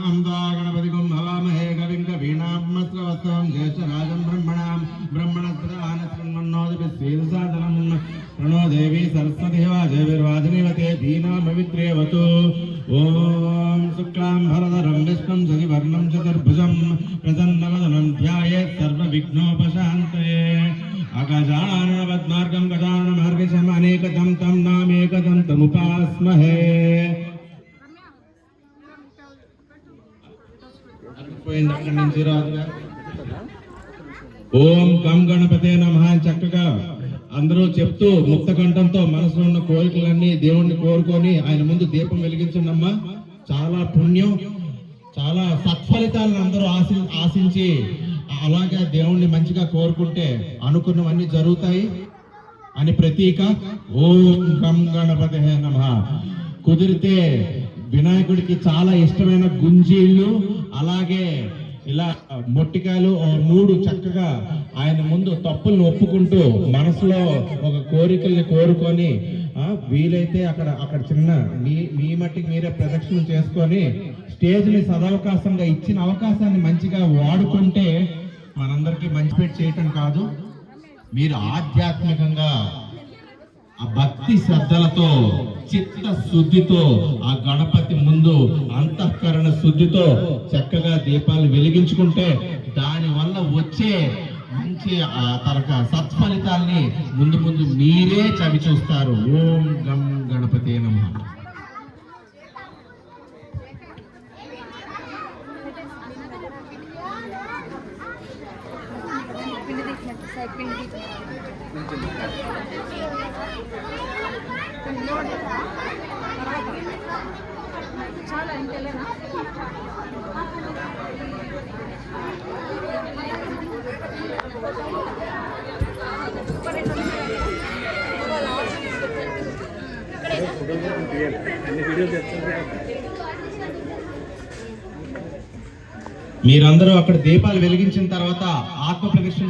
गणपतिगुं हवामहे कविं कवीनात्मस्रवस्तवं ज्येष्ठराजं ब्रह्मणां ब्रह्मणस्पदानस्मन्नोदिभिस्वीदसादनं प्रणो देवी सरस्वती वाजविर्वाजनिवते धीनामविद्रेवतु ॐ शुक्लां भरधरं विष्णुं सदिवर्णं चतुर्भुजं प्रसन्नवदनं ध्यायेत् सर्वविघ्नोपशान्तये अगजाननपद्मार्गं गजाननमार्गशम् अनेकदं तं नामेकदं तमुपास्महे పోయింది అక్కడి నుంచి రాదుగా ఓం కం గణపతే నమ చక్కగా అందరూ చెప్తూ ముక్త కంఠంతో మనసులో ఉన్న కోరికలన్నీ దేవుణ్ణి కోరుకొని ఆయన ముందు దీపం వెలిగించండమ్మా. చాలా పుణ్యం చాలా సత్ఫలితాలను అందరూ ఆశి ఆశించి అలాగే దేవుణ్ణి మంచిగా కోరుకుంటే అనుకున్నవన్నీ జరుగుతాయి. అని ప్రతీక ఓం గం గణపతి నమ. కుదిరితే వినాయకుడికి చాలా ఇష్టమైన గుంజీళ్ళు అలాగే ఇలా మొట్టికాయలు మూడు చక్కగా ఆయన ముందు తప్పులను ఒప్పుకుంటూ మనసులో ఒక కోరికల్ని కోరుకొని వీలైతే అక్కడ అక్కడ చిన్న మీ మీ మట్టికి మీరే ప్రదక్షిణ చేసుకొని స్టేజ్ని సదవకాశంగా ఇచ్చిన అవకాశాన్ని మంచిగా వాడుకుంటే మనందరికీ మంచి పెట్టి చేయటం కాదు. మీరు ఆధ్యాత్మికంగా ఆ భక్తి శ్రద్ధలతో చిత్త శుద్ధితో ఆ గణపతి ముందు అంతఃకరణ శుద్ధితో చక్కగా దీపాలు వెలిగించుకుంటే దాని వల్ల వచ్చే మంచి ఆ తరక సత్ఫలితాల్ని ముందు ముందు మీరే చవి చూస్తారు. ఓం గం గణపతి నమ. చాలా మీరందరూ అక్కడ దీపాలు వెలిగించిన తర్వాత ఆత్మ ప్రదక్షిణ